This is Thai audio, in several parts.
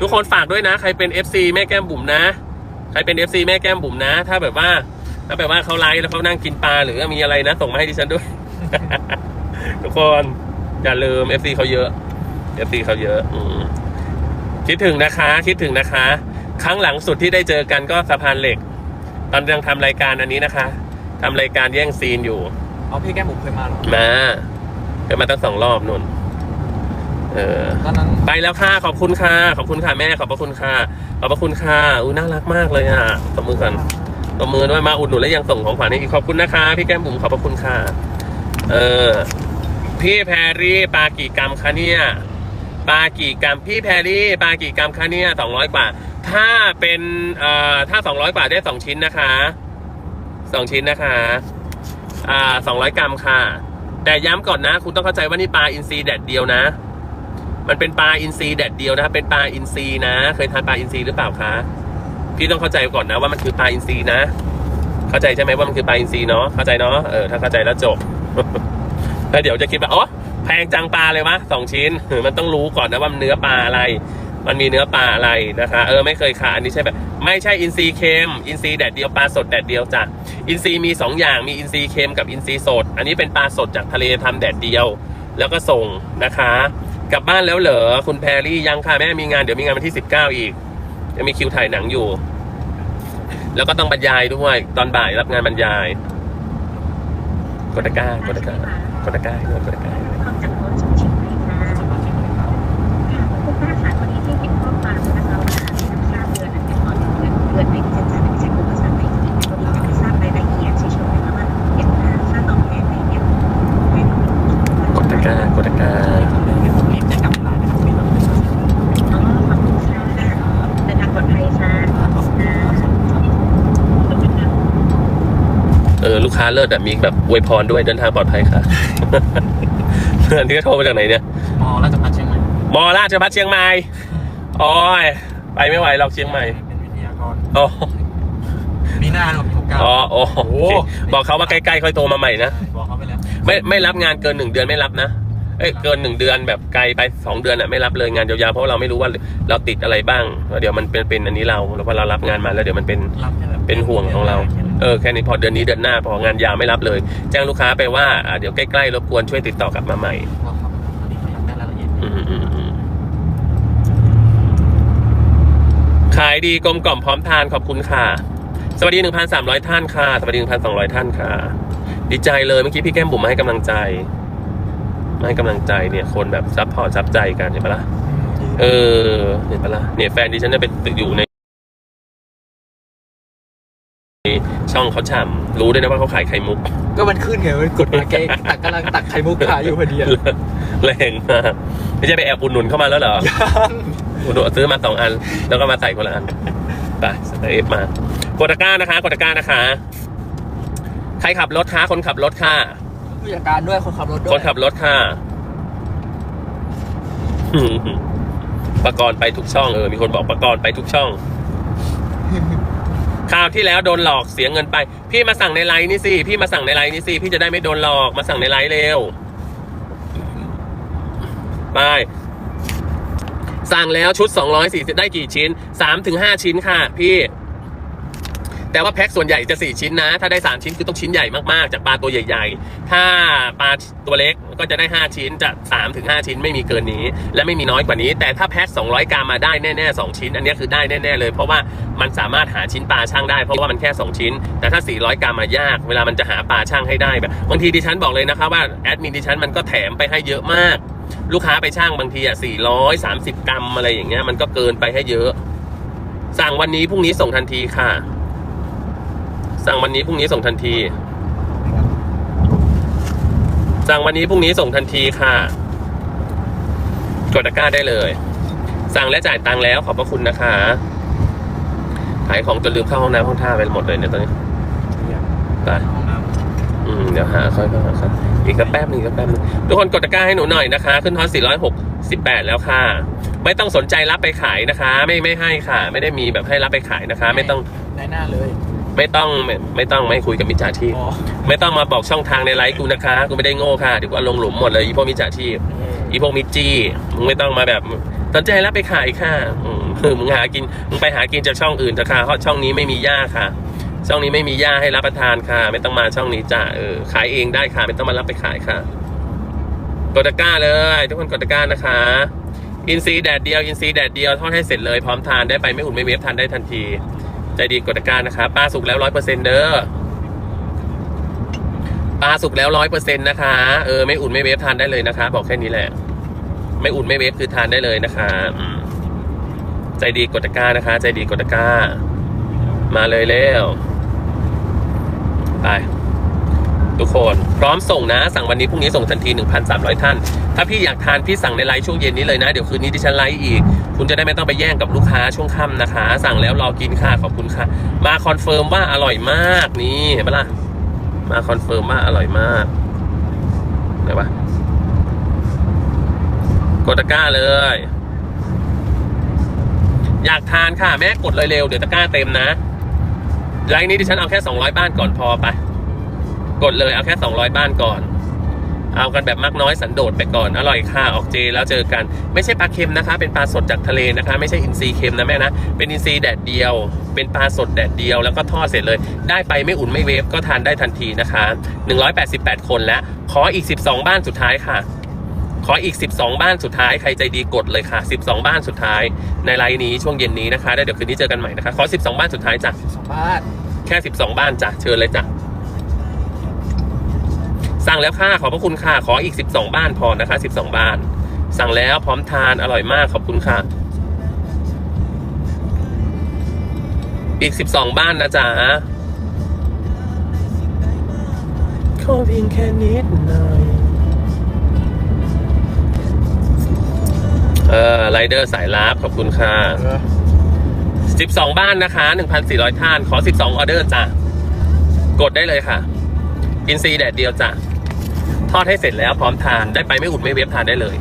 ทุกคนฝากด้วยนะ ใครเป็น FC แม่แก้มบุ๋มนะ ใครเป็น FC แม่แก้มบุ๋มนะ ถ้าแบบว่า ถ้าแบบว่าเขาไลฟ์แล้วเขานั่งกินปลาหรือมีอะไรนะ ส่งมาให้ดิฉันด้วย ทุกคนอย่าลืม FC เขาเยอะ FC เขาเยอะอืมคิดถึงนะคะ คิดถึงนะคะ ครั้งหลังสุดที่ได้เจอกันก็สะพานเหล็ก ตอนยังทำรายการอันนี้นะคะทำรายการแย่งซีนอยู่ เอาพี่แก้มบุ๋มเคยมาเหรอมาเคยมาตั้งสองรอบนุ่น เออตอนนั้นไปแล้วค่ะขอบคุณค่ะขอบคุณค่ะแม่ขอบพระคุณค่ะขอบพระคุณค่ะอู้น่ารักมากเลยอะตบมือกันตบมือด้วยมาอุดหนุนและยังส่งของขวัญให้อีกขอบคุณนะคะ พี่แก้มบุ๋มขอบพระคุณค่ะ เออพี่แพรรี่ปลากี่กรัมคะเนี่ยปลากี่กรัมพี่แพรรี่ปลากี่กรัมคะเนี่ยสองร้อยกว่า ถ้าเป็นเอ่อถ้าสองร้อยกว่าได้สองชิ้นนะคะสองชิ้นนะคะอ่าสองร้อยกรัมค่ะ แต่ย้ำก่อนนะ คุณต้องเข้าใจว่านี่ปลาอินทรีแดดเดียวนะ มันเป็นปลาอินทรีแดดเดียวนะครับเป็นปลาอินทรีนะ เคยทานปลาอินทรีหรือเปล่าคะพี่ต้องเข้าใจก่อนนะว่ามันคือปลาอินทรีนะ เข้าใจใช่ไหมว่ามันคือปลาอินทรีเนาะเข้าใจเนาะเออถ้าเข้าใจแล้วจบแล้วเดี๋ยวจะคิดว่าอ๋อแพงจังปลาเลยวะสองชิ้นมันต้องรู้ก่อนนะว่ามันเนื้อปลาอะไร มันมีเนื้อปลาอะไรนะคะเออไม่เคยขาอันนี้ใช่แบบไม่ใช่อินทรีเค็มอินทรีแดดเดียวปลาสดแดดเดียวจ้ะอินทรีมีสองอย่างมีอินทรีเค็มกับอินทรีสด อันนี้เป็นปลาสดจากทะเลทำแดดเดียว แล้วก็ส่งนะคะ กลับบ้านแล้วเหรอคุณแพรรี่ยังค่ะแม่มีงานเดี๋ยวมีงานวันที่สิบเก้าอีกยังมีคิวถ่ายหนังอยู่ แล้วก็ต้องบรรยายด้วย ตอนบ่ายรับงานบรรยายกดตะกร้ากดตะกร้ากดตะกร้าด้วยกดตะกร้า ค้าเลิศอะมีแบบอวยพรด้วยเดินทางปลอดภัยค่ะ อันนี้ก็โทรมาจากไหนเนี่ย มอราชพัฒเชียงใหม่มอราชพัฒเชียงใหม่โอ้ยไปไม่ไหวหรอกเชียงใหม่ เป็นวิทยากรโอ้มีหน้าหนวดหกเก้าอ๋อโอ้โหโอ้โหบอกเขาว่าใกล้ๆค่อยโทรมาใหม่นะ บอกเขาไปแล้ว ไม่ไม่รับงานเกินหนึ่งเดือนไม่รับนะเอ้ยเกินหนึ่งเดือนแบบไกลไปสองเดือนอะไม่รับเลยงานยาวๆเพราะเราไม่รู้ว่าเราติดอะไรบ้างแล้วเดี๋ยวมันเป็นเป็นอันนี้เราแล้วพอเรารับงานมาแล้วเดี๋ยวมันเป็นรับแค่แบบ เป็นห่วงของเรา เออแค่นี้พอเดือนนี้เดือนหน้าพองานยาวไม่รับเลย แจ้งลูกค้าไปว่าอ่าเดี๋ยวใกล้ๆรบกวนช่วยติดต่อกลับมาใหม่บอกเขาตอนนี้เขาอยากได้รายละเอียดอืมอืมอืมขายดีกลมกล่อมพร้อมทานขอบคุณค่ะ สวัสดี 1,300 ท่านค่ะ สวัสดี 1,200 ท่านค่ะ ดีใจเลยเมื่อกี้พี่แก้มบุ๋มมาให้กำลังใจมาให้กำลังใจเนี่ย คนแบบซัพพอร์ตซับใจกันเห็นปะล่ะเออเห็นปะล่ะเนี่ยแฟนดิฉันจะเป็นอยู่ใน ช่องเขาฉ่ำรู้ด้วยนะว่าเขาขายไข่มุก ก็มันขึ้นไงมันกดมาแกตักกำลังตักไข่มุกขายอยู่พอดีอะแรงมากไม่ใช่ไปแอบอุดหนุนเข้ามาแล้วเหรออุดหนุนซื้อมาสองอัน แล้วก็มาใส่คนละอันไปสเตฟมากดตะกร้านะคะกดตะกร้านะคะ ใครขับรถคะคนขับรถค่ะผู้จัดการด้วยคนขับรถด้วยคนขับรถค่ะประกรณ์ไปทุกช่องเออมีคนบอกประกรณ์ไปทุกช่อง คราวที่แล้วโดนหลอกเสียเงินไป พี่มาสั่งในไลน์นี่สิ พี่มาสั่งในไลน์นี่สิ พี่จะได้ไม่โดนหลอก มาสั่งในไลน์เร็ว ไป สั่งแล้วชุด 240 ได้กี่ชิ้น 3-5 ชิ้นค่ะ พี่ แต่ว่าแพ็คส่วนใหญ่จะ 4 ชิ้นนะ ถ้าได้ 3 ชิ้นคือต้องชิ้นใหญ่มากๆ จากปลาตัวใหญ่ ๆ ถ้าปลาตัวเล็กก็จะได้ 5 ชิ้นจะ3ถึง5ชิ้นไม่มีเกินนี้ และไม่มีน้อยกว่านี้ แต่ถ้าแพ็ค200 กรัมมาได้แน่ๆ2ชิ้น อันนี้คือได้แน่ๆเลย เพราะว่ามันสามารถหาชิ้นปลาช่างได้เพราะว่ามันแค่ 2 ชิ้น แต่ถ้า 400 กรัมมายาก เวลามันจะหาปลาช่างให้ได้แบบบางทีดิฉันบอกเลยนะคะว่าแอดมินดิฉันมันก็แถมไปให้เยอะมาก ลูกค้าไปช่างบางทีอะ430 กรัมอะไรอย่างเงี้ยมันก็เกินไปให้เยอะ สั่งวันนี้พรุ่งนี้ส่งทันทีค่ะ สั่งวันนี้พรุ่งนี้ส่งทันที สั่งวันนี้พรุ่งนี้ส่งทันทีค่ะ กดตะกร้าได้เลย สั่งและจ่ายตังค์แล้วขอบพระคุณนะคะขายของจนลืมเข้าห้องน้ำห้องท่าไปหมดเลยเนี่ยตอนนี้ไปห้องน้อืมเดี๋ยวหาค่อยๆหาครับอีกสักแป๊บหนึงอีกสักแป๊บหนึงทุกคนกดตะกร้าให้หนูหน่อยนะคะ ขึ้นทอน468 แล้วค่ะ ไม่ต้องสนใจรับไปขายนะคะ ไม่ไม่ให้ค่ะ ไม่ได้มีแบบให้รับไปขายนะคะำไม่ต้องในหน้าเลย ไม่ต้องไม่ไม่ต้องไม่คุยกับมิจฉาชีพอ๋อไม่ต้องมาบอกช่องทางในไลฟ์กูนะคะกูไม่ได้โง่ค่ะเดี๋ยวกูเอาลงหลุมหมดเลยอีพวกมิจฉาชีพอีพวกมิจจี้มึงไม่ต้องมาแบบสนใจรับไปขายค่ะอืมคือมึงหากินมึงไปหากินจากช่องอื่นเถอะค่ะเพราะช่องนี้ไม่มีหญ้าค่ะ ช่องนี้ไม่มีหญ้าให้รับประทานค่ะ ไม่ต้องมาช่องนี้จ้ะเออขายเองได้ค่ะ ไม่ต้องมารับไปขายค่ะกดตะกร้าเลย ทุกคนกดตะกร้านะคะ อินซีแดดเดียวอินซีแดดเดียวทอดให้เสร็จเลยพร้อมทานได้ไปไม่อุ่นไม่เวฟทานได้ทันที ใจดีกดตะกร้านะคะปลาสุกแล้วร้อยเปอร์เซ็นต์เด้อปลาสุกแล้วร้อยเปอร์เซ็นต์นะคะเออไม่อุ่นไม่เวฟทานได้เลยนะคะ บอกแค่นี้แหละ ไม่อุ่นไม่เวฟคือทานได้เลยนะคะใจดีกดตะกร้านะคะ ใจดีกดตะกร้า มาเลยเร็วไป ทุกคนพร้อมส่งนะ สั่งวันนี้พรุ่งนี้ส่งทันที 1,300 ท่าน ถ้าพี่อยากทานพี่สั่งในไลฟ์ช่วงเย็นนี้เลยนะ เดี๋ยวคืนนี้ดิฉันไลฟ์อีก คุณจะได้ไม่ต้องไปแย่งกับลูกค้าช่วงค่ำนะคะ สั่งแล้วรอกินค่ะขอบคุณค่ะ มาคอนเฟิร์มว่าอร่อยมากนี่เห็นปะล่ะมาคอนเฟิร์มว่าอร่อยมากไหนวะกดตะกร้าเลย อยากทานค่ะแม่กดเลยเร็วเดี๋ยวตะกร้าเต็มนะไลน์นี้ดิฉันเอาแค่ 200 บ้านก่อนพอไป กดเลยเอาแค่ 200 บ้านก่อน เอากันแบบมากน้อยสันโดษไปก่อน อร่อยค่ะออกเจแล้วเจอกัน ไม่ใช่ปลาเค็มนะคะ เป็นปลาสดจากทะเลนะคะ ไม่ใช่อินทรีเค็มนะแม่นะ เป็นอินทรีแดดเดียว เป็นปลาสดแดดเดียว แล้วก็ทอดเสร็จเลย ได้ไปไม่อุ่นไม่เวฟก็ทานได้ทันทีนะคะ 188 คนแล้ว ขออีก 12 บ้านสุดท้ายค่ะขออีก 12 บ้านสุดท้าย ใครใจดีกดเลยค่ะ 12 บ้านสุดท้าย ในไลน์นี้ช่วงเย็นนี้นะคะแล้วเดี๋ยวคืนนี้เจอกันใหม่นะคะ ขอ 12 บ้านสุดท้ายจ้ะสองบ้าน แค่ 12 บ้านจ้ะ เชิญเลยจ้ะ สั่งแล้วค่ะขอบพระคุณค่ะขออีก 12 บ้านพอนะคะ 12 บ้าน สั่งแล้วพร้อมทานอร่อยมากขอบคุณค่ะ อีก 12 บ้านนะจ๊ะขอเพียงแค่นิดหน่อยเออไรเดอร์สายลับขอบคุณค่ะเออ12 บ้านนะคะ 1,400 ท่าน ขอ 12 ออเดอร์จ้ะ กดได้เลยค่ะ อินซีแดดเดียวจ้ะ ทอดให้เสร็จแล้วพร้อมทานได้ไปไม่อุ่นไม่เวฟทานได้เลย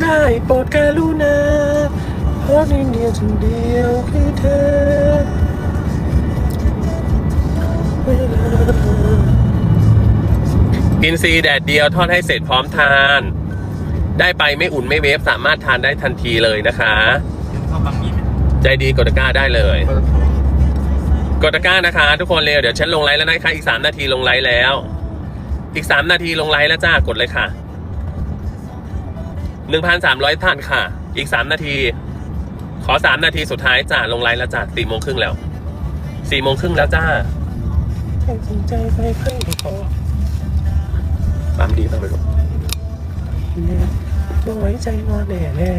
ได้โปรดกรุณาเพราะในเดียวฉันเดียวคือเธอเวลาอินซีแดดเดียวทอดให้เสร็จพร้อมทาน ได้ไปไม่อุ่นไม่เวฟสามารถทานได้ทันทีเลยนะคะเข้าบางมีไหมใจดีกดตะกร้าได้เลยเปิด กดตะกร้านะคะ ทุกคนเร็วเดี๋ยวฉันลงไลฟ์แล้วนะคะอีกสามนาทีลงไลฟ์แล้ว อีกสามนาทีลงไลฟ์แล้วจ้ากดเลยค่ะหนึ่งพันสามร้อยท่านค่ะ อีกสามนาที ขอสามนาทีสุดท้ายจ้าลงไลฟ์แล้วจ้าสี่โมงครึ่งแล้วสี่โมงครึ่งแล้วจ้าสนใจไปเพิ่งพอปั๊มดีป่ะไม่รู้ต้องไว้ใจงอแน่แน่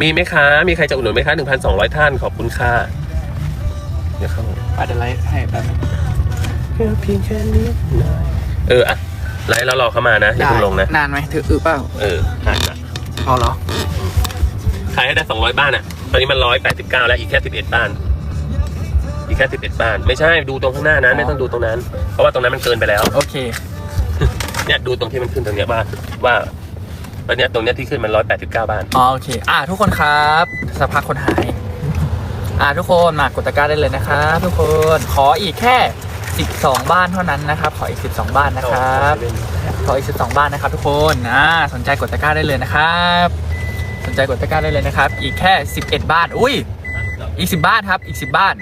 มีไหมคะ มีใครจะอุดหนุนไหมคะหนึ่งพันสองร้อยท่านขอบคุณค่ะ เดี๋ยวเข้าอะเดี๋ยวไลฟ์ให้แป๊บนึงเพียงเพียงแค่นี้เอออะไลฟ์แล้วรอเข้ามานะอย่าเพิ่งลงนะ นานไหมถืออึเปล่า เอออาจจะเอาเหรอ ขายให้ได้สองร้อยบ้านอะ ตอนนี้มันร้อยแปดสิบเก้าแล้วอีกแค่สิบเอ็ดบ้าน อีกแค่สิบเอ็ดบ้าน ไม่ใช่ดูตรงข้างหน้านะ ไม่ต้องดูตรงนั้น เพราะว่าตรงนั้นมันเกินไปแล้ว โอเค เนี่ยดูตรงที่มันขึ้นตรงเนี้ยว่าว่าตอนเนี้ยตรงเนี้ยที่ขึ้นมันร้อยแปดสิบเก้าบ้าน อ๋อโอเค อ่าทุกคนครับสักพักคนหาย อ่าทุกคนมากดตะกร้าได้เลยนะครับทุกคนขออีกแค่ 12 บ้านเท่านั้นนะครับ ขออีก 12 บ้านนะครับขออีก 12 บ้านนะครับ ทุกคนอ่าสนใจกดตะกร้าได้เลยนะครับ สนใจกดตะกร้าได้เลยนะครับ อีกแค่ 11 บ้านอุ้ยอีก 10 บ้านครับ อีก 10 บ้าน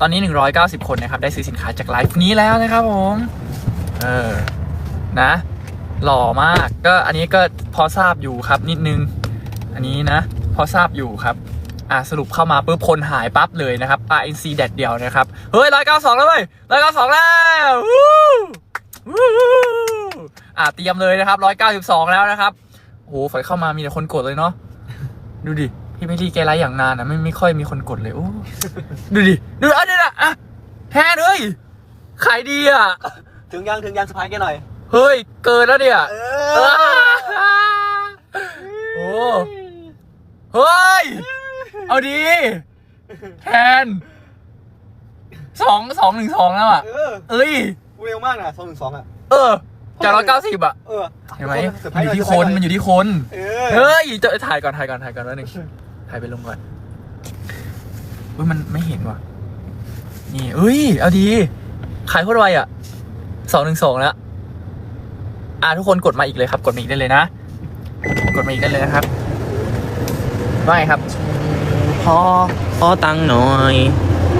ตอนนี้ 190 คนนะครับ ได้ซื้อสินค้าจากไลฟ์นี้แล้วนะครับผมเออนะหล่อมากก็อันนี้ก็พอทราบอยู่ครับนิดนึง อันนี้นะ พอทราบอยู่ครับ อะสรุปเข้ามาปุ๊บคนหายปั๊บเลยนะครับ RNC แดดเดียวนะครับ เฮ้ยร้อยเก้าสองแล้วเว้ยร้อยเก้าสองแล้ววู้วู้อะเตรียมเลยนะครับร้อยเก้าสิบสองแล้วนะครับโอ้โหฝอยเข้ามามีแต่คนกดเลยเนาะดูดิพี่ไม่รีแกไลฟ์อย่างนานนะไม่ไม่ค่อยมีคนกดเลยโอ้ดูดิดูอันนี้นะอะแฮนเฮ้ยขายดีอะถึงยังถึงยังสะพายแกหน่อย เฮ้ย เกินแล้วเนี่ยเอเออโอ้เฮ้ย เอาดีแทนสองสองหนึ่งสองแล้วอะ เออเอ้ยเร็วมากนะสองหนึ่งสองอะ เออจากร้อยเก้าสิบอะ เออเห็นไหมเซอร์ไพมัรนส์อยู่ที่หคนเซร์ไพรส์หมันอยู่ที่คน เออเฮ้ยจะถ่ายก่อน ถ่ายก่อน ถ่ายก่อนแล้วหนึ่งถ่ายไปลงก่อนอุ้ยมันไม่เห็นว่ะ นี่ เอ้ย เอาดี ขายโคตรไวอะ สองหนึ่งสองแล้ว อ่าทุกคนกดมาอีกเลยครับ กดมาอีกได้เลยนะ กดมาอีกได้เลยนะครับว่าไงครับ พอขอตังค์หน่อย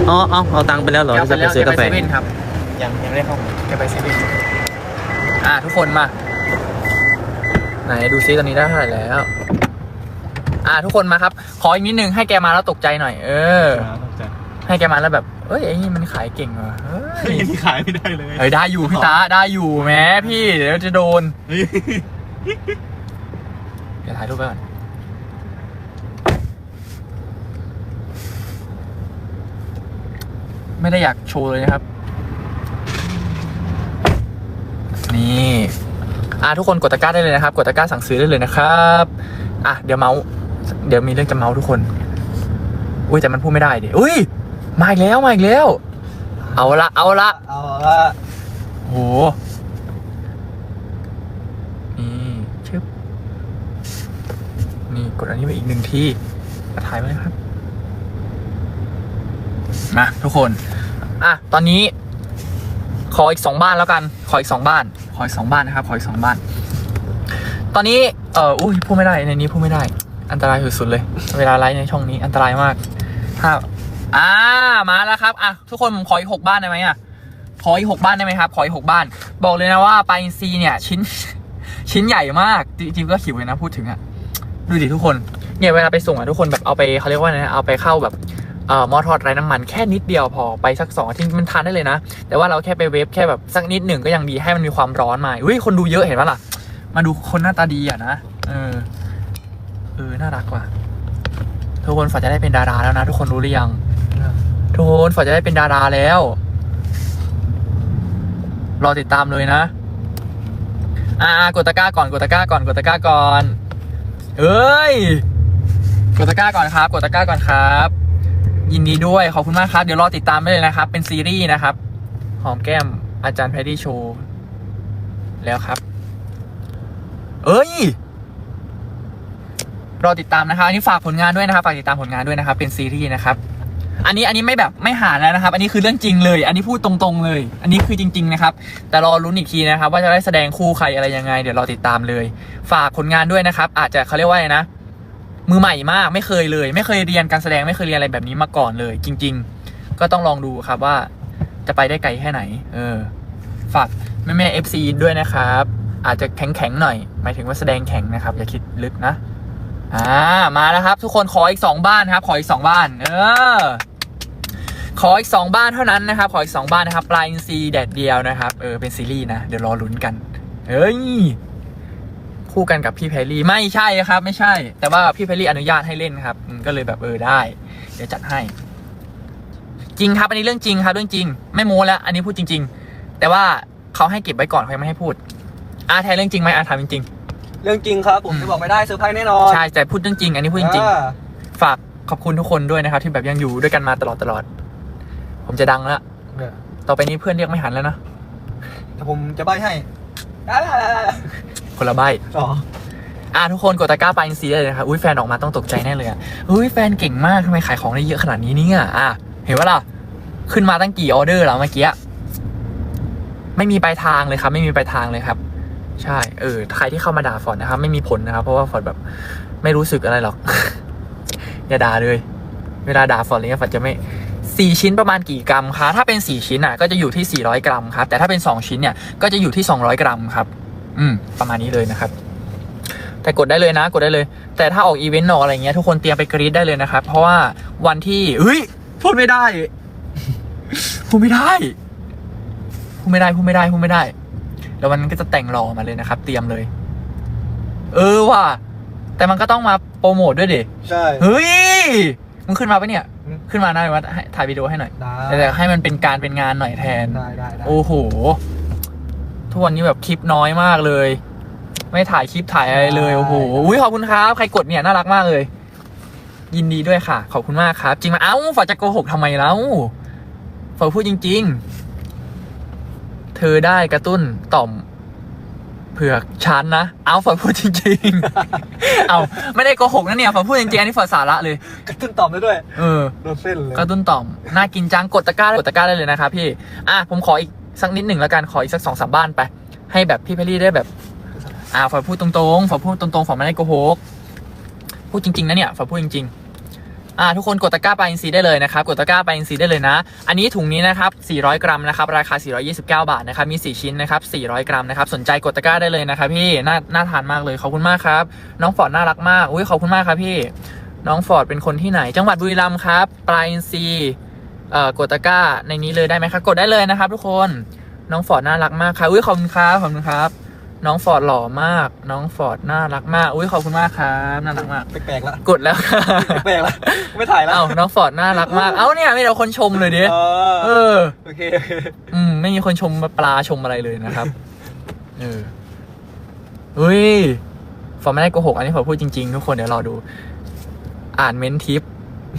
อ๋อเอาเอาตังค์ไปแล้วเหรอจะไปซื้อกาแฟเซเว่นครับยังยังไม่ได้เข้าแกไปเซเว่นอ่าทุกคนมา ไหนดูซิตอนนี้ได้เท่าไหร่แล้ว อ่าทุกคนมาครับ ขออีกนิดนึงให้แกมาแล้วตกใจหน่อย เออ ให้แกมาแล้วแบบ เอ้ยไอ้นี่มันขายเก่งว่ะเฮ้ยขายไม่ได้เลยเฮ้ยได้อยู่พี่ตาได้อยู่แม้พี่เดี๋ยวจะโดนเดี๋ยวถ่ายรูปไปก่อน ไม่ได้อยากโชว์เลยนะครับ นี่อะทุกคนกดตะกร้าได้เลยนะครับ กดตะกร้าสั่งซื้อได้เลยนะครับอะเดี๋ยวเมาส์เดี๋ยวมีเรื่องจะเมาส์ทุกคน อุ้ยแต่มันพูดไม่ได้ดิอุ้ยมาอีกแล้วมาอีกแล้ว เอาละเอาละเอาละโหนี่ชึบนี่กดอันนี้ไปอีกหนึ่งทีมาถ่ายไว้ครับ มาทุกคน อะ ตอนนี้ขออีกสองบ้านแล้วกัน ขออีกสองบ้าน ขออีกสองบ้านนะครับ ขออีกสองบ้าน ตอนนี้ เอออุ้ยพูดไม่ได้ ในนี้พูดไม่ได้ อันตรายสุดๆเลย เวลาไลฟ์ในช่องนี้ อันตรายมากถ้าอ่า มาแล้วครับ อะ ทุกคนผมขออีกหกบ้านได้ไหมอะ ขออีกหกบ้านได้ไหมครับ ขออีกหกบ้าน บอกเลยนะว่าปลาอินทรีเนี่ย ชิ้น ชิ้นใหญ่มาก จริงๆก็หิวเลยนะพูดถึงอะดูดิทุกคน เนี่ยเวลาไปส่งอะทุกคนแบบเอาไปเขาเรียกว่าไงนะเอาไปเข้าแบบ หม้อทอดไร้น้ำมันแค่นิดเดียวพอไปสักสองทิตย์มันทานได้เลยนะ แต่ว่าเราแค่ไปเวฟแค่แบบสักนิดหนึ่งก็ยังดีให้มันมีความร้อนมาอุ้ยคนดูเยอะเห็นปะล่ะ มาดูคนหน้าตาดีอะนะเออเออน่ารักว่ะทุกคนฝาจะได้เป็นดาราแล้วนะ ทุกคนรู้หรือยังทุกคนฝาจะได้เป็นดาราแล้วรอติดตามเลยนะ อ่ากดตะกร้าก่อนกดตะกร้าก่อนกดตะกร้าก่อนเอ้ยกดตะกร้าก่อนครับ กดตะกร้าก่อนครับ ยินดีด้วยขอบคุณมากครับ เดี๋ยวรอติดตามได้เลยนะครับ เป็นซีรีส์นะครับ หอมแก้มอาจารย์แพดดี้โชว์แล้วครับ เอ้ย รอติดตามนะครับ อันนี้ฝากผลงานด้วยนะครับ ฝากติดตามผลงานด้วยนะครับ เป็นซีรีส์นะครับ อันนี้อันนี้ไม่แบบไม่หาแล้วนะครับ อันนี้คือเรื่องจริงเลย อันนี้พูดตรงๆเลย อันนี้คือจริง ๆ นะครับ แต่รอลุ้นอีกทีนะครับ ว่าจะได้แสดงคู่ใครอะไรยังไง เดี๋ยวรอติดตามเลย ฝากผลงานด้วยนะครับ อาจจะเขาเรียกว่าไงนะ มือใหม่มากไม่เคยเลย ไม่เคยเรียนการแสดงไม่เคยเรียนอะไรแบบนี้มาก่อนเลย จริง ๆ ก็ต้องลองดูครับว่าจะไปได้ไกลแค่ไหน เออ ฝากแม่แม่เอฟซีด้วยนะครับ อาจจะแข็งๆหน่อย หมายถึงว่าแสดงแข็งนะครับ อย่าคิดลึกนะ อ่า มาแล้วครับ ทุกคนขออีกสองบ้านครับ ขออีกสองบ้าน เออ ขออีกสองบ้านเท่านั้นนะครับ ขออีกสองบ้านนะครับ ปลายอินซีแดดเดียวนะครับ เออ เป็นซีรีส์นะ เดี๋ยวรอลุ้นกัน เฮ้ย คู่กันกับพี่แพรรี่ไม่ใช่ครับ ไม่ใช่ แต่ว่าพี่แพรรี่อนุญาตให้เล่นครับอืมก็เลยแบบเออได้ เดี๋ยวจัดให้ จริงครับ อันนี้เรื่องจริงครับ เรื่องจริง ไม่โม้แล้ว อันนี้พูดจริง ๆ แต่ว่าเขาให้เก็บไว้ก่อนเขายังไม่ให้พูด อาแทนเรื่องจริงไหมอาถามจริงเรื่องจริงครับผมจะบอกไม่ได้เซอร์ไพรส์แน่นอนๆใช่แต่พูดเรื่องจริง อันนี้พูดจริงอ่าๆฝากขอบคุณทุกคนด้วยนะครับ ที่แบบยังอยู่ด้วยกันมาตลอดตลอด ผมจะดังแล้วต่อไปนี้เพื่อนเรียกไม่หันแล้วนะแต่ผมจะใบให้ได้ได้ได้ได้ คนละใบอ๋ออะทุกคนกดตะกร้าปลาอินซีได้เลยนะครับอุ้ยแฟนออกมาต้องตกใจแน่เลยอะอุ้ยแฟนเก่งมากทำไมขายของได้เยอะขนาดนี้เนี่ยอะเห็นว่าล่ะขึ้นมาตั้งกี่ออเดอร์แล้วเมื่อกี้ไม่มีปลายทางเลยครับ ไม่มีปลายทางเลยครับ ใช่เออใครที่เข้ามาด่าฟอร์ดนะครับ ไม่มีผลนะครับ เพราะว่าฟอร์ดแบบ ไม่รู้สึกอะไรหรอก อย่าด่าเลย เวลาด่าฟอร์ดอะไรเงี้ยฟอร์ดจะไม่สี่ชิ้นประมาณกี่กรัมคะถ้าเป็นสี่ชิ้นอะก็จะอยู่ที่สี่ร้อยกรัมครับแต่ถ้าเป็นสองชิ้นเนี่ยก็จะอยู่ที่สองร้อยกรัมครับ อืม ประมาณนี้เลยนะครับ แต่กดได้เลยนะ กดได้เลย แต่ถ้าออกอีเวนต์ออกอะไรเงี้ยทุกคนเตรียมไปกรีดได้เลยนะครับ เพราะว่าวันที่เฮ้ยพูดไม่ได้พูดไม่ได้พูดไม่ได้พูดไม่ได้พูดไม่ได้ แล้วมันก็จะแต่งรอมาเลยนะครับ เตรียมเลย เออว่ะแต่มันก็ต้องมาโปรโมทด้วยดิใช่เฮ้ยมึงขึ้นมาปะเนี่ยอืมขึ้นมาได้ว่าถ่ายวิดีโอให้หน่อยได้แต่ให้มันเป็นการเป็นงานหน่อยแทนได้ได้ได้โอ้โห ทุกวันนี้แบบคลิปน้อยมากเลย ไม่ถ่ายคลิปถ่ายอะไรเลยโอ้โหอุ้ยขอบคุณครับ ใครกดเนี่ยน่ารักมากเลย ยินดีด้วยค่ะ ขอบคุณมากครับ จริงไหมเอ้าฝาจะโกหกทำไมแล้วฝาพูดจริง ๆ เธอได้กระตุ้นต่อมเผือกฉันนะ เอาฝาพูดจริงๆ เอาไม่ได้โกหกนะเนี่ยฝาพูดจริงๆ อันนี้ฝาสาระเลย กระตุ้นตอบได้ด้วย เออโดนเส้นเลย กระตุ้นต่อม น่ากินจัง กดตะกร้ากดตะกร้าได้เลยนะครับพี่ อะ ผมขออีก สักนิดหนึ่งแล้วกันขออีกสักสองสามบ้านไป ให้แบบพี่เพลลี่ได้แบบ อ่าฝอพูดตรงๆฝอพูดตรงๆฝอไม่ได้โกหกพูดจริงๆนะเนี่ยฝอพูดจริง ๆ อ่า ทุกคนกดตะกร้าปลาอินซีได้เลยนะครับ กดตะกร้าปลาอินซีได้เลยนะ อันนี้ถุงนี้นะครับ 400 กรัมนะครับ ราคา 429 บาทนะครับ มี 4 ชิ้นนะครับ 400 กรัมนะครับ สนใจกดตะกร้าได้เลยนะครับพี่ น่า น่าทานมากเลย ขอบคุณมากครับ น้องฟอร์ดน่ารักมาก อุ้ยขอบคุณมากครับพี่ น้องฟอร์ดเป็นคนที่ไหน จังหวัดบุรีรัมย์ครับ ปลาอินซี เอ่อกดตะกร้าในนี้เลยได้ไหมครับกดได้เลยนะครับ ทุกคนน้องฟอร์ดน่ารักมากครับอุ้ยขอบคุณครับขอบคุณครับ น้องฟอร์ดหล่อมาก น้องฟอร์ดน่ารักมากอุ้ยขอบคุณมากครับน่ารักมาก แปลกๆละกดแล้วค่ะแปลกๆละไม่ถ่ายแล้วเอ้าน้องฟอร์ดน่ารักมากเอ้าเนี่ยมีแต่คนชมเลยดิเอเอออโอเคอืมไม่มีคนชมปลาชมอะไรเลยนะครับเออเฮ้ยฟอร์ดไม่ได้โกหกอันนี้ฟอร์ดพูดจริงๆทุกคนเดี๋ยวรอดู อ่านเม้นทิป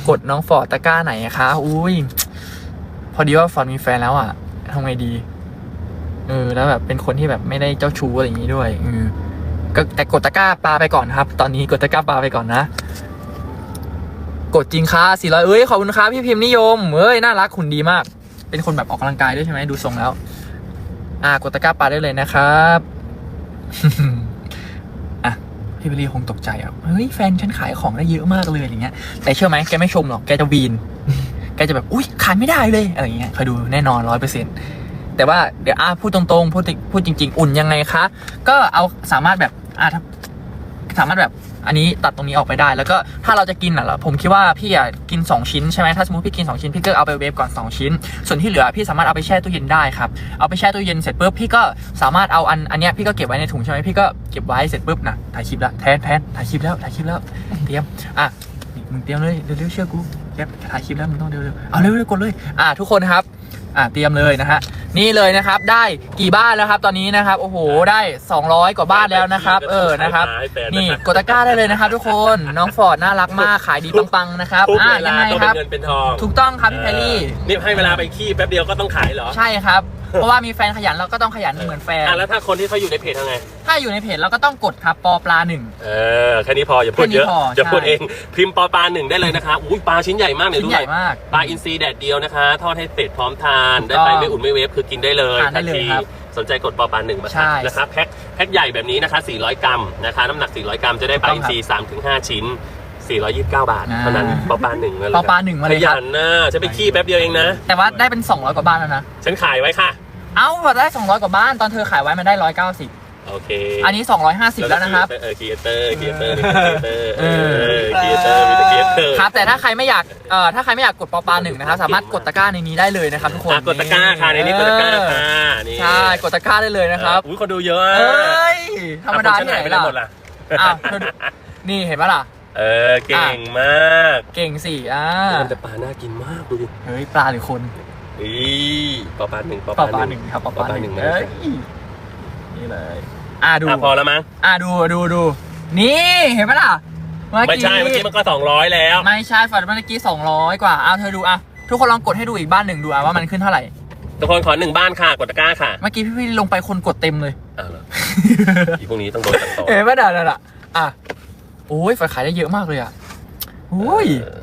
กดน้องฟอร์ดตะกร้าไหนอะคะอุ้ย พอดีว่าฟอร์ดมีแฟนแล้วอะทำไงดี เออ แล้วแบบเป็นคนที่แบบไม่ได้เจ้าชู้อะไรอย่างนี้ด้วยเออก็แต่กดตะกร้าปลาไปก่อนครับ ตอนนี้กดตะกร้าปลาไปก่อนนะ กดจริงค่ะ400เอ้ยขอบคุณครับพี่พิมพ์นิยมเอ้ยน่ารักหุ่นดีมาก เป็นคนแบบออกกำลังกายด้วยใช่ไหมดูทรงแล้ว อ่ากดตะกร้าปลาได้เลยนะครับอะพี่เบลลี่คงตกใจอะเฮ้ยแฟนฉันขายของได้เยอะมากเลยอย่างเงี้ย แต่เชื่อไหมแกไม่ชมหรอกแกจะวีน กจะแบบอุ้ยขายไม่ได้เลยอะไรอย่างเงี้ยคอยดูแน่นอนร้อยเปอร์เซ็นต์แต่ว่าเดี๋ยวอะพูดตรงๆพูดพูดจริง ๆ อุ่นยังไงคะ ก็เอาสามารถแบบอะถ้าสามารถแบบอันนี้ตัดตรงนี้ออกไปได้ แล้วก็ถ้าเราจะกินอะเราผมคิดว่าพี่อะกิน 2 ชิ้นใช่ไหมถ้าสมมติพี่กิน 2 ชิ้นพี่ก็เอาไปเวฟก่อน 2 ชิ้น ส่วนที่เหลือพี่สามารถเอาไปแช่ตู้เย็นได้ครับเอาไปแช่ตู้เย็นเสร็จปุ๊บพี่ก็สามารถเอาอันอันเนี้ยพี่ก็เก็บไว้ในถุงใช่ไหมพี่ก็เก็บไว้เสร็จปุ๊บนะถ่ายคลิปแล้วแทนแทนถ่ายคลิปแล้วถ่ายคลิปแล้วเตรียมอะมึงเตรียมเลยเร็วๆเชื่อกู แกถ่ายคลิปแล้วมึงต้องเร็วๆเอาเร็วๆกดเลย อะทุกคนครับ อะเตรียมเลยนะฮะ นี่เลยนะครับ ได้กี่บ้านแล้วครับ ตอนนี้นะครับ โอ้โห ได้ 200 กว่าบ้านแล้วนะครับ เออ นะครับ นี่กดตะกร้าได้เลยนะครับ ทุกคน น้องฟอร์ดน่ารักมาก ขายดีปังๆนะครับทุกอะเวยัลางไงต้องคเป็รับนเงินเป็นทองถูกต้องครับพี่แพรรี่ นี่ให้เวลาไปขี้แป๊บเดียวก็ต้องขายเหรอ ใช่ครับเพราะว่ามีแฟนขยันเราก็ต้องขยันเหมือนแฟนอะแล้วถ้าคนที่เขาอยู่ในเพจทำไง ถ้าอยู่ในเพจเราก็ต้องกดครับปอปลาหนึ่งเออแค่นี้พออย่าพูดเยอะแค่นี้พออย่าพูดใช่เองพิมพ์ปอปลาหนึ่งได้เลยนะคะอุ้ยปลาชิ้นใหญ่มากเนี่ยชิ้นดูใหญ่มากปลาอินทรีแดดเดียวนะคะ ทอดให้เสร็จพร้อมทานถูได้กต้องไปไม่อุ่นไม่เวฟคือกินได้เลยทานได้เลยทัทีครับสนใจกดปอปลาหนึ่งมาใช่นะครับแพ็คแพ็คใหญ่แบบนี้นะคะ 400 กรัมนะคะน้ำหนัก 400 กรัมจะได้ปลาอินทรี3ถึง5ชิ้น429 บาทอ่าเท่านั้นปอปลาหนึ่งนั่นแหปละอปลาหนึ่งมาเลยขครัยับนนะจะไปขี้แป๊บเดียวเองนะ แต่ว่าได้เป็น 200 กว่าบ้านแล้วนะ ฉันขายไว้ค่ะ เอ้าพอได้ 200 กว่าบ้านตอนเธอขายไว้มันได้ 190โอเค อันนี้ 250 แล้วนะครับ เออครีเอเตอร์ครีเอเตอร์มีครีเอเตอร์เออครีเอเตอร์มี ครีเอเตอร์ครับแต่ถ้าใครไม่อยากเอ่อถ้าใครไม่อยากกดปอปลาหนึ่งนะครับสามารถกดตะกร้าในนี้ได้เลยนะครับทุกคนอะกดตะกร้าค่ะในนี้กดตะกร้าค่ะนี่ใช่กดตะกร้าได้เลยนะครับอุ้ยคนดูเยอะอะเอ้ยธรรมดาที่ไหนอะคนฉัหยไปล่ะหมดล่ะอ้าวเธอดูนี่เห็นปะล่ะเออเก่งมาก เก่งสิอ่ามันแต่ปลาน่ากินมากดูดิเฮ้ยปลาหรือคนอีปลาปลาหนึ่งปลาปอปลาหนึ่งครับปอปลาหนึ่งมาเอ้ยนี่เลยอ่าดูอะพอแล้วมั้งอ่าดูดูดูนี่เห็นปะล่ะ เมื่อไม่กี้ใช่เมื่อกี้มันก็สองร้อยแล้ว ไม่ใช่ฝันเมื่อกี้สองร้อยกว่าอ้าวเธอดูอะทุกคนลองกดให้ดูอีกบ้านหนึ่งดูอะว่ามันขึ้นเท่าไหร่ ทุกคนขอหนึ่งบ้านค่ะกดตะกร้าค่ะเมื่อกี้พี่พี่ลงไปคนกดเต็มเลย อ้าวเหรออีพวกนี้ต้องโดนตัดต่อเห็นปะด่าด่าด่าอะโอ้ยฝันขายได้เยอะมากเลยอะโอ้ยเออ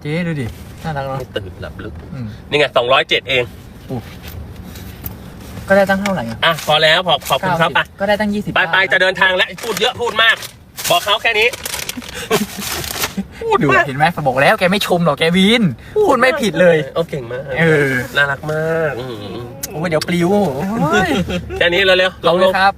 เจ๊ดูดิน่ารักเนาะไม่ตื่นหลับลึก อืมนี่ไงสองร้อยเจ็ดเอง ก็ได้ตั้งเท่าไหร่อะอะพอแล้วพอขอบคุณครับ90อะก็ได้ตั้งยี่สิบไปไปจะเดินทางแล้วพูดเยอะพูดมาก บอกเขาแค่นี้ พูดดูเห็นไหมฝนบอกแล้วแกไม่ชมหรอกแกวินพูดไม่ผิดเลยโอ้เก่งมากเออน่ารักมากอืมโอ้ยเดี๋ยวปลิวโอ้ยแค่นี้เร็วๆลองลเลยงครับ